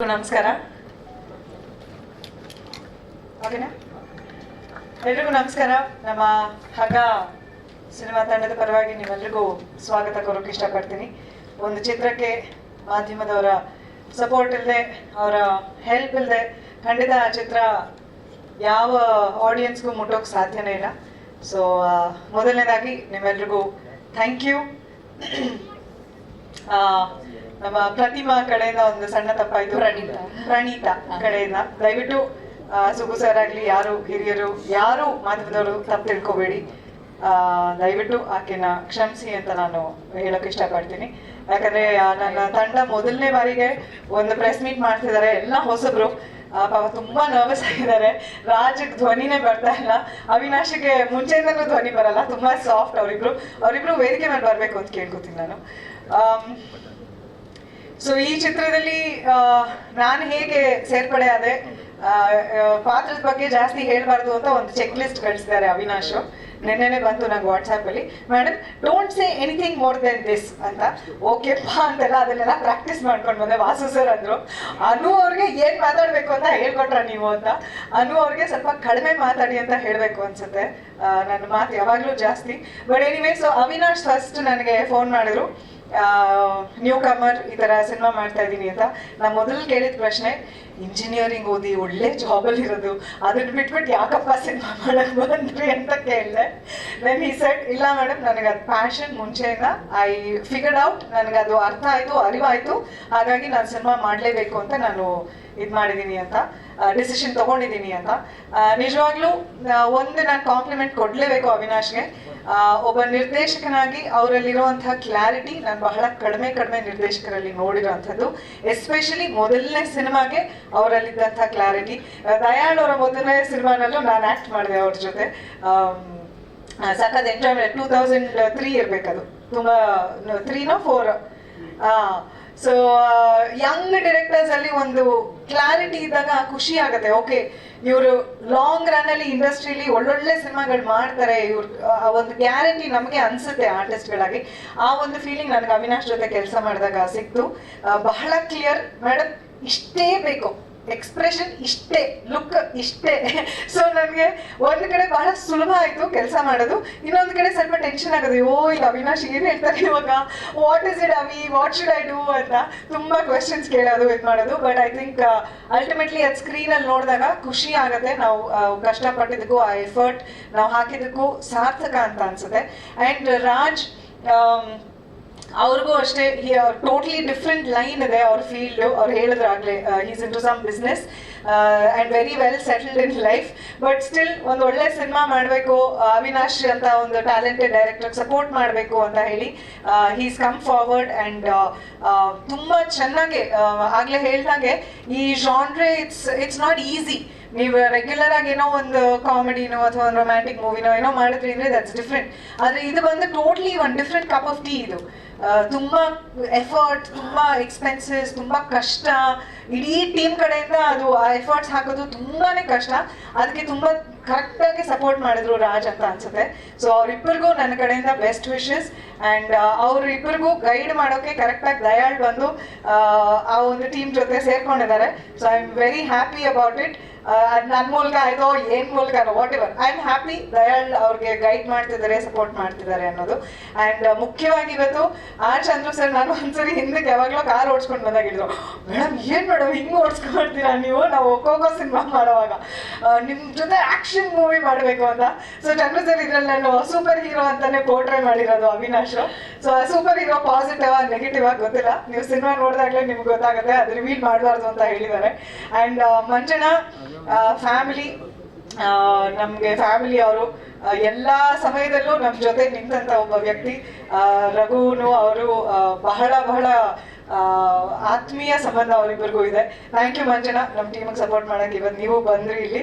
ನಮಸ್ಕಾರ. ಎಲ್ರಿಗೂ ನಮಸ್ಕಾರ. ನಮ್ಮ ಹಗ ಸಿನಿಮಾ ತಂಡದ ಪರವಾಗಿ ನಿಮ್ಮೆಲ್ರಿಗೂ ಸ್ವಾಗತ ಕೋರೋಕೆ ಇಷ್ಟಪಡ್ತೀನಿ. ಒಂದು ಚಿತ್ರಕ್ಕೆ ಮಾಧ್ಯಮದವರ ಸಪೋರ್ಟ್ ಇಲ್ಲದೆ ಅವರ ಹೆಲ್ಪ್ ಇಲ್ಲದೆ ಖಂಡಿತ ಆ ಚಿತ್ರ ಯಾವ ಆಡಿಯನ್ಸ್ಗೂ ಮುಟ್ಟೋಕೆ ಸಾಧ್ಯನೇ ಇಲ್ಲ. ಸೊ ಮೊದಲನೇದಾಗಿ ನಿಮ್ಮೆಲ್ರಿಗೂ ಥ್ಯಾಂಕ್ ಯು ನಮ್ಮ ಪ್ರತಿಮಾ ಕಡೆಯಿಂದ ಒಂದು ಸಣ್ಣ ತಪ್ಪಾಯ್ತು. ಪ್ರಣೀತಾ. ಪ್ರಣೀತಾ ಕಡೆಯಿಂದ. ದಯವಿಟ್ಟು ಆ, ಸುಗು ಸರ್ ಆಗ್ಲಿ ಯಾರು ಹಿರಿಯರು ಯಾರು ಮಾಧ್ಯಮದವರು ತಪ್ಪು ತಿಳ್ಕೊಬೇಡಿ. ಆ, ದಯವಿಟ್ಟು ಆಕೆನ ಕ್ಷಮಿಸಿ ಅಂತ ನಾನು ಹೇಳಕ್ ಇಷ್ಟಪಡ್ತೀನಿ. ಯಾಕಂದ್ರೆ ಆ, ನನ್ನ ತಂಡ ಮೊದಲನೇ ಬಾರಿಗೆ ಒಂದು ಪ್ರೆಸ್ ಮೀಟ್ ಮಾಡ್ತಿದ್ದಾರೆ. ಎಲ್ಲ ಹೊಸಬ್ರು. ಆ, ಪಾಪ ತುಂಬಾ ನರ್ವಸ್ ಆಗಿದ್ದಾರೆ. ರಾಜಕ್ ಧ್ವನಿನೇ ಬರ್ತಾ ಇಲ್ಲ. ಅವಿನಾಶಿಗೆ ಮುಂಚೆಯಿಂದಲೂ ಧ್ವನಿ ಬರಲ್ಲ. ತುಂಬಾ ಸಾಫ್ಟ್ ಅವರಿಬ್ರು. ಅವರಿಬ್ರು ವೇದಿಕೆ ಮೇಲೆ ಬರ್ಬೇಕು ಅಂತ ಕೇಳ್ಕೊತೀನಿ ನಾನು. ಸೊ ಈ ಚಿತ್ರದಲ್ಲಿ ನಾನು ಹೇಗೆ ಸೇರ್ಪಡೆ ಆದೆ ಪಾತ್ರದ ಬಗ್ಗೆ ಜಾಸ್ತಿ ಹೇಳ್ಬಾರ್ದು ಅಂತ ಒಂದು ಚೆಕ್ ಲಿಸ್ಟ್ ಕಳಿಸಿದ್ದಾರೆ ಅವಿನಾಶ್. ನೆನ್ನೆನೆ ಬಂತು ನಂಗೆ ವಾಟ್ಸ್ಆ್ಯಪ್ ಅಲ್ಲಿ. Madam don't say anything more than this ಅಂತ. ಓಕೆಪ್ಪ ಅಂತೆಲ್ಲ ಅದನ್ನೆಲ್ಲ ಪ್ರಾಕ್ಟೀಸ್ ಮಾಡ್ಕೊಂಡು ಬಂದೆ, ವಾಸು ಸರ್ ಅಂದ್ರು. ಅನು ಅವ್ರಿಗೆ ಏನ್ ಮಾತಾಡ್ಬೇಕು ಅಂತ ಹೇಳ್ಕೊಟ್ರ ನೀವು ಅಂತ. ಅನು ಅವ್ರಿಗೆ ಸ್ವಲ್ಪ ಕಡಿಮೆ ಮಾತಾಡಿ ಅಂತ ಹೇಳ್ಬೇಕು ಅನ್ಸುತ್ತೆ. ನನ್ನ ಮಾತು ಯಾವಾಗ್ಲೂ ಜಾಸ್ತಿ. But anyway so Avinash first ನನಗೆ ಫೋನ್ ಮಾಡಿದ್ರು. ನ್ಯೂ ಕಮರ್ ಈ ತರ ಸಿನಿಮಾ ಮಾಡ್ತಾ ಇದ್ದೀನಿ ಅಂತ ನಾ ಮೊದಲು ಕೇಳಿದ ಪ್ರಶ್ನೆ ಇಂಜಿನಿಯರಿಂಗ್ ಓದಿ ಒಳ್ಳೆ ಜಾಬಲ್ಲಿ ಇರೋದು, ಅದನ್ನ ಬಿಟ್ಬಿಟ್ಟು ಯಾಕಪ್ಪ ಸಿನಿಮಾ ಮಾಡಕ್ ಬಂದ್ರಿ ಅಂತ ಕೇಳಿದೆ. ದೆನ್ ಈ ಸೆಟ್ ಇಲ್ಲ ಮೇಡಮ್ ನನಗೆ ಅದು ಪ್ಯಾಷನ್ ಮುಂಚೆಯಿಂದ ಐ ಫಿಗರ್ಡ್ ಔಟ್ ನನಗೆ ಅದು ಅರ್ಥ ಆಯ್ತು, ಅರಿವಾಯ್ತು, ಹಾಗಾಗಿ ನಾನು ಸಿನಿಮಾ ಮಾಡಲೇಬೇಕು ಅಂತ ನಾನು ಇದು ಮಾಡಿದ್ದೀನಿ ಅಂತ ಡಿಸಿಷನ್ ತಗೊಂಡಿದ್ದೀನಿ ಅಂತ. ನಿಜವಾಗ್ಲೂ ಒಂದು ನಾನು ಕಾಂಪ್ಲಿಮೆಂಟ್ ಕೊಡಲೇಬೇಕು ಅವಿನಾಶ್ಗೆ. ಒಬ್ಬ ನಿರ್ದೇಶಕನಾಗಿ ಅವರಲ್ಲಿರುವಂತಹ ಕ್ಲಾರಿಟಿ ನಾನು ಬಹಳ ಕಡಿಮೆ ಕಡಿಮೆ ನಿರ್ದೇಶಕರಲ್ಲಿ ನೋಡಿರುವಂಥದ್ದು. ಎಸ್ಪೆಷಲಿ ಮೊದಲನೇ ಸಿನಿಮಾಗೆ ಅವರಲ್ಲಿದ್ದಂಥ ಕ್ಲಾರಿಟಿ ದಯಾಳ್ ಅವರ ಮೊದಲನೇ ಸಿನಿಮಾನಲ್ಲೂ ನಾನು ಆ್ಯಕ್ಟ್ ಮಾಡಿದೆ ಅವ್ರ ಜೊತೆ. ಎಂಜಾಯ್ಮೆಂಟ್ ಸಖತ್ ಎಂಜಾಯ್ ಟೂ ತೌಸಂಡ್ ತ್ರೀ ಇರಬೇಕದು. ತುಂಬ ತ್ರೀನೋ ಫೋರ್ ಸೊ ಯಂಗ್ ಡಿರೆಕ್ಟರ್ಸ್ ಅಲ್ಲಿ ಒಂದು ಕ್ಲಾರಿಟಿ ಇದ್ದಾಗ ಖುಷಿ ಆಗುತ್ತೆ. ಓಕೆ ಇವರು ಲಾಂಗ್ ರನ್ ಅಲ್ಲಿ ಇಂಡಸ್ಟ್ರಿಲಿ ಒಳ್ಳೊಳ್ಳೆ ಸಿನಿಮಾಗಳು ಮಾಡ್ತಾರೆ. ಇವ್ರ ಒಂದು ಗ್ಯಾರಂಟಿ ನಮಗೆ ಅನ್ಸುತ್ತೆ ಆರ್ಟಿಸ್ಟ್ಗಳಾಗಿ ಆ ಒಂದು ಫೀಲಿಂಗ್ ನನಗೆ ಅವಿನಾಶ್ ಜೊತೆ ಕೆಲಸ ಮಾಡಿದಾಗ ಸಿಕ್ತು. ಬಹಳ ಕ್ಲಿಯರ್ ಮೇಡಮ್ ಇಷ್ಟೇ ಬೇಕು. ಎಕ್ಸ್ಪ್ರೆಷನ್ ಇಷ್ಟೇ ಲುಕ್ ಇಷ್ಟೇ. ಸೊ ನನಗೆ ಒಂದು ಕಡೆ ಬಹಳ ಸುಲಭ ಆಯಿತು ಕೆಲಸ ಮಾಡೋದು. ಇನ್ನೊಂದು ಕಡೆ ಸ್ವಲ್ಪ ಟೆನ್ಷನ್ ಆಗೋದು. ಓ ಇಲ್ಲ ಅವಿನಾಶ್ ಏನು ಹೇಳ್ತಾರೆ ಇವಾಗ? What is it Avi? What should I do ಅಂತ ತುಂಬ ಕ್ವೆಶನ್ಸ್ ಕೇಳೋದು ಇದು ಮಾಡೋದು. ಬಟ್ ಐ ಥಿಂಕ್ ಅಲ್ಟಿಮೇಟ್ಲಿ ಅದು ಸ್ಕ್ರೀನಲ್ಲಿ ನೋಡಿದಾಗ ಖುಷಿ ಆಗುತ್ತೆ. ನಾವು ಕಷ್ಟಪಟ್ಟಿದ್ದಕ್ಕೂ ಆ ಎಫರ್ಟ್ ನಾವು ಹಾಕಿದ್ದಕ್ಕೂ ಸಾರ್ಥಕ ಅಂತ ಅನ್ಸುತ್ತೆ. ಆ್ಯಂಡ್ ರಾಜ್ ಆಮ್, ಅವ್ರಿಗೂ ಅಷ್ಟೇ ಟೋಟ್ಲಿ ಡಿಫ್ರೆಂಟ್ ಲೈನ್ ಇದೆ ಅವ್ರ ಫೀಲ್ಡ್ ಅವ್ರು ಹೇಳಿದ್ರು ಆಗ್ಲೇ is into some business and very well settled in life but still ಒಂದು ಒಳ್ಳೆ ಸಿನಿಮಾ ಮಾಡಬೇಕು, ಅವಿನಾಶ್ ಅಂತ ಒಂದು ಟ್ಯಾಲೆಂಟೆಡ್ ಡೈರೆಕ್ಟರ್ ಸಪೋರ್ಟ್ ಮಾಡಬೇಕು ಅಂತ ಹೇಳಿ ಹೀಸ್ ಕಮ್ ಫಾರ್ವರ್ಡ್ ಆ್ಯಂಡ್ ತುಂಬ ಚೆನ್ನಾಗೆ ಆಗಲೇ ಆಗ್ಲೇ ಹೇಳ್ದಂಗೆ ಈ genre it's it's not easy ನೀವು ರೆಗ್ಯುಲರ್ ಆಗಿ ಏನೋ ಒಂದು ಕಾಮಿಡಿನೋ ಅಥವಾ ಒಂದು ರೊಮ್ಯಾಂಟಿಕ್ ಮೂವಿನೋ ಏನೋ ಮಾಡಿದ್ರಿ ಅಂದ್ರೆ ದಟ್ಸ್ ಡಿಫ್ರೆಂಟ್ ಆದ್ರೆ ಇದು ಬಂದು ಟೋಟ್ಲಿ ಒಂದು ಡಿಫ್ರೆಂಟ್ ಕಪ್ ಆಫ್ ಟೀ ಇದು. ತುಂಬಾ ಎಫರ್ಟ್ ತುಂಬಾ ಎಕ್ಸ್ಪೆನ್ಸಸ್ ತುಂಬಾ ಕಷ್ಟ. ಇಡೀ ಟೀಮ್ ಕಡೆಯಿಂದ ಅದು, ಆ ಎಫರ್ಟ್ಸ್ ಹಾಕೋದು ತುಂಬಾನೇ ಕಷ್ಟ. ಅದಕ್ಕೆ ತುಂಬಾ ಕರೆಕ್ಟ್ ಆಗಿ ಸಪೋರ್ಟ್ ಮಾಡಿದ್ರು ರಾಜ್ ಅಂತ ಅನ್ಸುತ್ತೆ. ಸೊ ಅವ್ರಿಬ್ಬರಿಗೂ ನನ್ನ ಕಡೆಯಿಂದ ಬೆಸ್ಟ್ ವಿಶಸ್ ಅಂಡ್ ಅವ್ರಿಬ್ಬರಿಗೂ ಗೈಡ್ ಮಾಡೋಕೆ ಕರೆಕ್ಟ್ ಆಗಿ ದಯಾಳ್ ಬಂದು, ಆ ಒಂದು ಟೀಮ್ ಜೊತೆ ಸೇರ್ಕೊಂಡಿದ್ದಾರೆ. So I am very happy about it ನನ್ನ ಮೂಲಕ ಆಯ್ತೋ, ಏನ್ ಮೂಲಕ whatever I am happy Dayal ಅವ್ರಿಗೆ ಗೈಡ್ ಮಾಡ್ತಿದ್ದಾರೆ ಸಪೋರ್ಟ್ ಮಾಡ್ತಿದ್ದಾರೆ ಅನ್ನೋದು. ಅಂಡ್ ಮುಖ್ಯವಾಗಿ ಇವತ್ತು ಆರ್ ಚಂದ್ರು ಸರ್ ನಾನು ಒಂದ್ಸರಿ ಹಿಂದಕ್ಕೆ ಯಾವಾಗಲೂ ಕಾರ್ ಓಡಿಸ್ಕೊಂಡು ಬಂದಾಗ ಹೇಳಿದ್ರು ಮೇಡಮ್, ಏನ್ ಮೇಡಮ್ ಹಿಂಗ್ ಓಡಿಸ್ಕೊಳ್ತೀರಾ ನೀವು? ನಾವು ಒಕ್ಕೋಗೋ ಸಿನಿಮಾ ಮಾಡುವಾಗ ನಿಮ್ ಜೊತೆ ಆಕ್ಷನ್ ಮೂವಿ ಮಾಡಬೇಕು ಅಂತ. ಸೊ ಚಂದ್ರು ಸರ್ ಇದ್ರಲ್ಲಿ ನಾನು ಸೂಪರ್ ಹೀರೋ ಅಂತಾನೆ ಪೋರ್ಟ್ರೇ ಮಾಡಿರೋದು ಅವಿನಾಶ್ ಸೊ ಆ ಸೂಪರ್ ಹೀರೋ ಪಾಸಿಟಿವ್ ನೆಗೆಟಿವ್ ಆಗಿ ಗೊತ್ತಿಲ್ಲ. ನೀವು ಸಿನಿಮಾ ನೋಡಿದಾಗಲೇ ನಿಮ್ಗೆ ಗೊತ್ತಾಗುತ್ತೆ ಅದು ರಿವೀಲ್ ಮಾಡಬಾರ್ದು ಅಂತ ಹೇಳಿದ್ದಾರೆ. ಅಂಡ್ ಮಂಜಣ್ಣ ಫ್ಯಾಮಿಲಿ ನಮಗೆ ಫ್ಯಾಮಿಲಿ ಅವರು ಎಲ್ಲ ಸಮಯದಲ್ಲೂ ನಮ್ಮ ಜೊತೆ ನಿಂತಂತ ಒಬ್ಬ ವ್ಯಕ್ತಿ ರಘುನು ಅವರು ಬಹಳ ಬಹಳ ಆತ್ಮೀಯ ಸಂಬಂಧ ಅವರಿಬ್ಬರಿಗೂ ಇದೆ. Thank you Manjuna. ನಮ್ಮ ಟೀಮಿಗೆ ಸಪೋರ್ಟ್ ಮಾಡಕ್ಕೆ ಇವತ್ತು ನೀವು ಬಂದ್ರಿ ಇಲ್ಲಿ.